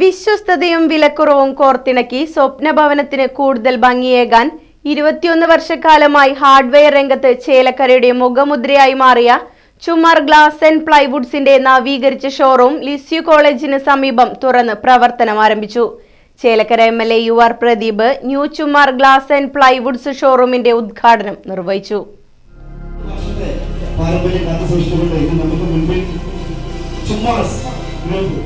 വിശ്വസ്തതയും വിലക്കുറവും കോർത്തിണക്കി സ്വപ്നഭവനത്തിന് കൂടുതൽ ഭംഗിയേകാൻ ഇരുപത്തിയൊന്ന് വർഷക്കാലമായി ഹാർഡ്വെയർ രംഗത്ത് ചേലക്കരയുടെ മുഖമുദ്രയായി മാറിയ ചുമർ ഗ്ലാസ് ആൻഡ് പ്ലൈവുഡ്സിന്റെ നവീകരിച്ച ഷോറൂം ലിസ്യു കോളേജിന് സമീപം തുറന്ന് പ്രവർത്തനം ആരംഭിച്ചു. Chelakkara M L A U R Pradeep new Chummar glass and plywoods ഷോറൂമിന്റെ ഉദ്ഘാടനം നിർവഹിച്ചു. Chummas group.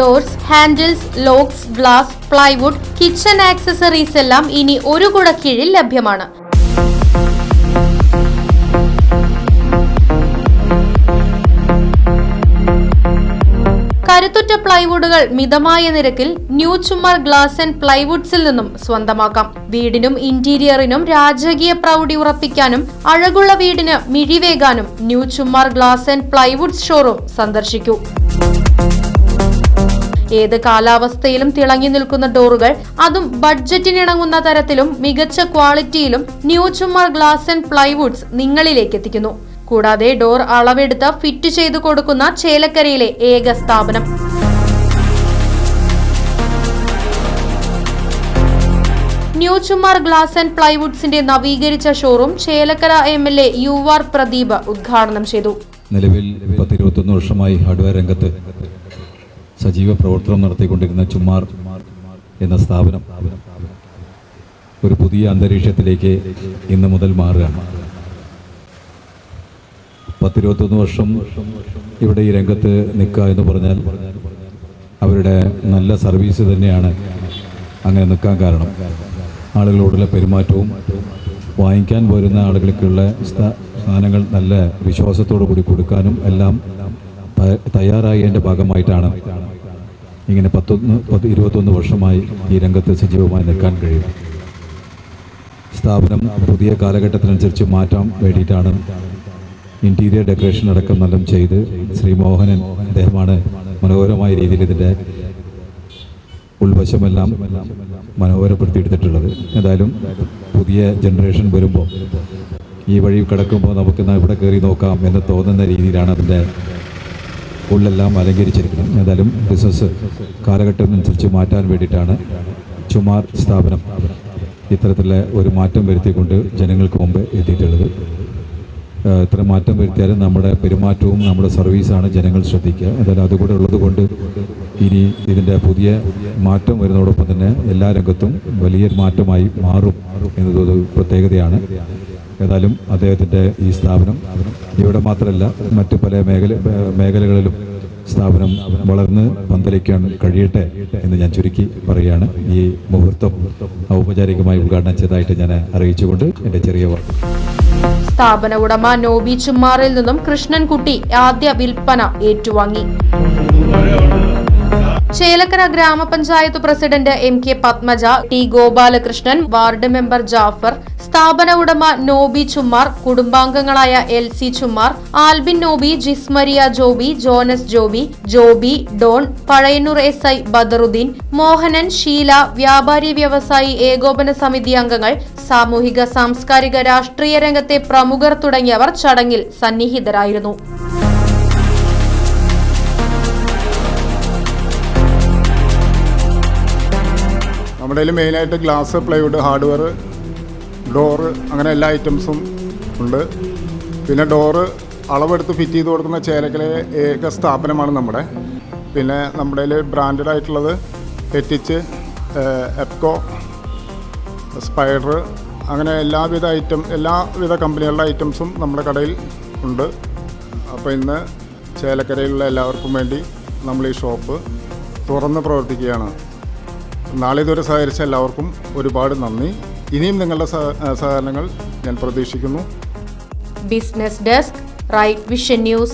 Doors handles locks glass plywood kitchen accessories എല്ലാം ഇനി ഒരു കുട കീഴിൽ ലഭ്യമാണ്. കരുത്തുറ്റ പ്ലൈവുഡുകൾ മിതമായ നിരക്കിൽ ന്യൂ ചുമർ ഗ്ലാസ് ആൻഡ് പ്ലൈവുഡ്സിൽ നിന്നും സ്വന്തമാക്കാം. വീടിനും ഇന്റീരിയറിനും രാജകീയ പ്രൗഢി ഉറപ്പിക്കാനും അഴകുള്ള വീടിന് മിഴിവേകാനും new Chummar glass and plywoods showroom സന്ദർശിക്കൂ. ഏത് കാലാവസ്ഥയിലും തിളങ്ങി നിൽക്കുന്ന ഡോറുകൾ അതും ബഡ്ജറ്റിനിണങ്ങുന്ന തരത്തിലും മികച്ച ക്വാളിറ്റിയിലും new Chumar glass and plywoods നിങ്ങളിലേക്ക് എത്തിക്കുന്നു. കൂടാതെ ഡോർ അളവെടുത്ത് ഫിറ്റ് ചെയ്തു കൊടുക്കുന്ന ചേലക്കരയിലെ ഏക സ്ഥാപനം. ന്യൂ ചുമാർ ഗ്ലാസ് ആൻഡ് പ്ലൈവുഡ്സിന്റെ നവീകരിച്ച showroom Chelakkara M L A U R Pradeep ഉദ്ഘാടനം ചെയ്തു. നിലവിൽ പത്തിരുപത്തൊന്ന് വർഷമായി ഹാർഡ്വെയർ രംഗത്ത്. സജീവ പ്രവർത്തനം നടത്തിക്കൊണ്ടിരുന്ന ചുമ്മാർ എന്ന സ്ഥാപനം ഒരു പുതിയ അന്തരീക്ഷത്തിലേക്ക് ഇന്ന് മുതൽ മാറുകയാണ്. പത്തിരുപത്തൊന്ന് വർഷം ഇവിടെ ഈ രംഗത്ത് നിൽക്കുക എന്ന് പറഞ്ഞാൽ അവരുടെ നല്ല സർവീസ് തന്നെയാണ് അങ്ങനെ നിൽക്കാൻ കാരണം. ആളുകളോടുള്ള പെരുമാറ്റവും വാങ്ങിക്കാൻ വരുന്ന ആളുകൾക്കുള്ള സ്ഥാ- സ്ഥാനങ്ങൾ നല്ല വിശ്വാസത്തോടു കൂടി കൊടുക്കാനും എല്ലാം തയ്യാറായി തയ്യാറായതിന്റെ ഭാഗമായിട്ടാണ് ഇങ്ങനെ പത്തൊന്ന് പത്ത് ഇരുപത്തൊന്ന് വർഷമായി ഈ രംഗത്ത് സജീവമായി നിൽക്കാൻ കഴിയും. സ്ഥാപനം പുതിയ കാലഘട്ടത്തിനനുസരിച്ച് മാറ്റാൻ വേണ്ടിയിട്ടാണ് ഇന്റീരിയർ ഡെക്കറേഷൻ അടക്കം നല്ല ചെയ്ത് ശ്രീ മോഹനൻ അദ്ദേഹമാണ് മനോഹരമായ രീതിയിൽ ഇതിന്റെ ഉൾവശമെല്ലാം മനോഹരപ്പെടുത്തിയെടുത്തിട്ടുള്ളത്. എന്തായാലും പുതിയ ജനറേഷൻ വരുമ്പോൾ ഈ വഴി കിടക്കുമ്പോൾ നമുക്ക് ഇവിടെ കയറി നോക്കാം എന്ന് തോന്നുന്ന രീതിയിലാണ് അതിന്റെ ഉള്ളെല്ലാം അലങ്കരിച്ചിരിക്കണം. ഏതായാലും ബിസിനസ് കാലഘട്ടം അനുസരിച്ച് മാറ്റാൻ വേണ്ടിയിട്ടാണ് ചുമാർ സ്ഥാപനം ഇത്തരത്തിലുള്ള ഒരു മാറ്റം വരുത്തിക്കൊണ്ട് ജനങ്ങൾക്ക് മുമ്പ് എത്തിയിട്ടുള്ളത്. ഇത്ര മാറ്റം വരുത്തിയാലും നമ്മുടെ പെരുമാറ്റവും നമ്മുടെ സർവീസാണ് ജനങ്ങൾ ശ്രദ്ധിക്കുക. എന്തായാലും അതുകൂടെ ഉള്ളത് കൊണ്ട് ഇനി ഇതിന്റെ പുതിയ മാറ്റം വരുന്നതോടൊപ്പം തന്നെ എല്ലാ രംഗത്തും വലിയൊരു മാറ്റമായി മാറും എന്നതൊരു പ്രത്യേകതയാണ്. ഏതായാലും അദ്ദേഹത്തിന്റെ ഈ സ്ഥാപനം ഇവിടെ മാത്രമല്ല മറ്റ് പല മേഖല മേഖലകളിലും സ്ഥാപനം വളർന്ന് പന്തലിക്കാൻ കഴിയട്ടെ എന്ന് ഞാൻ ചുരുക്കി പറയുകയാണ്. ഈ മുഹൂർത്തം ഔപചാരികമായി ഉദ്ഘാടനം ചെയ്തതായിട്ട് ഞാൻ അറിയിച്ചുകൊണ്ട് എന്റെ ചെറിയ വാക്ക് സ്ഥാപന ഉടമ നോബി ചുമ്മാറിൽ നിന്നും കൃഷ്ണൻകുട്ടി ആദ്യ വിൽപ്പന ഏറ്റുവാങ്ങി. ചേലക്കര ഗ്രാമപഞ്ചായത്ത് president M K Padmaja T Gopalakrishnan ward member Jafar സ്ഥാപന ഉടമ Nobi Chummar കുടുംബാംഗങ്ങളായ L C Chummar Albin Nobi Jismaria Jobi Jonas Jobi Jobi Don Pazhayannur S I Badaruddin Mohanan Sheela വ്യാപാരി വ്യവസായി ഏകോപന സമിതി അംഗങ്ങൾ സാമൂഹിക സാംസ്കാരിക രാഷ്ട്രീയ രംഗത്തെ പ്രമുഖർ തുടങ്ങിയവർ ചടങ്ങിൽ സന്നിഹിതരായിരുന്നു. നമ്മുടെ കയ്യിൽ മെയിനായിട്ട് ഗ്ലാസ് പ്ലൈവുഡ് ഹാർഡ്വെയർ ഡോറ് അങ്ങനെ എല്ലാ ഐറ്റംസും ഉണ്ട്. പിന്നെ ഡോറ് അളവെടുത്ത് ഫിറ്റ് ചെയ്ത് കൊടുക്കുന്ന ചേലക്കലെ ഏക സ്ഥാപനമാണ് നമ്മുടെ. പിന്നെ നമ്മുടെ കയ്യിൽ ബ്രാൻഡഡ് ആയിട്ടുള്ളത് എറ്റിച്ച് എപ്കോ സ്പൈഡർ അങ്ങനെ എല്ലാവിധ ഐറ്റം എല്ലാവിധ കമ്പനികളുടെ ഐറ്റംസും നമ്മുടെ കടയിൽ ഉണ്ട്. അപ്പോൾ ഇന്ന് ചേലക്കരയിലുള്ള എല്ലാവർക്കും വേണ്ടി നമ്മൾ ഈ ഷോപ്പ് തുറന്ന് പ്രവർത്തിക്കുകയാണ്. നാളെ ഇതുവരെ സഹകരിച്ച എല്ലാവർക്കും ഒരുപാട് നന്ദി. ഇനിയും നിങ്ങളുടെ സഹ- സഹകരണങ്ങൾ ഞാൻ പ്രതീക്ഷിക്കുന്നു. Business desk right vision news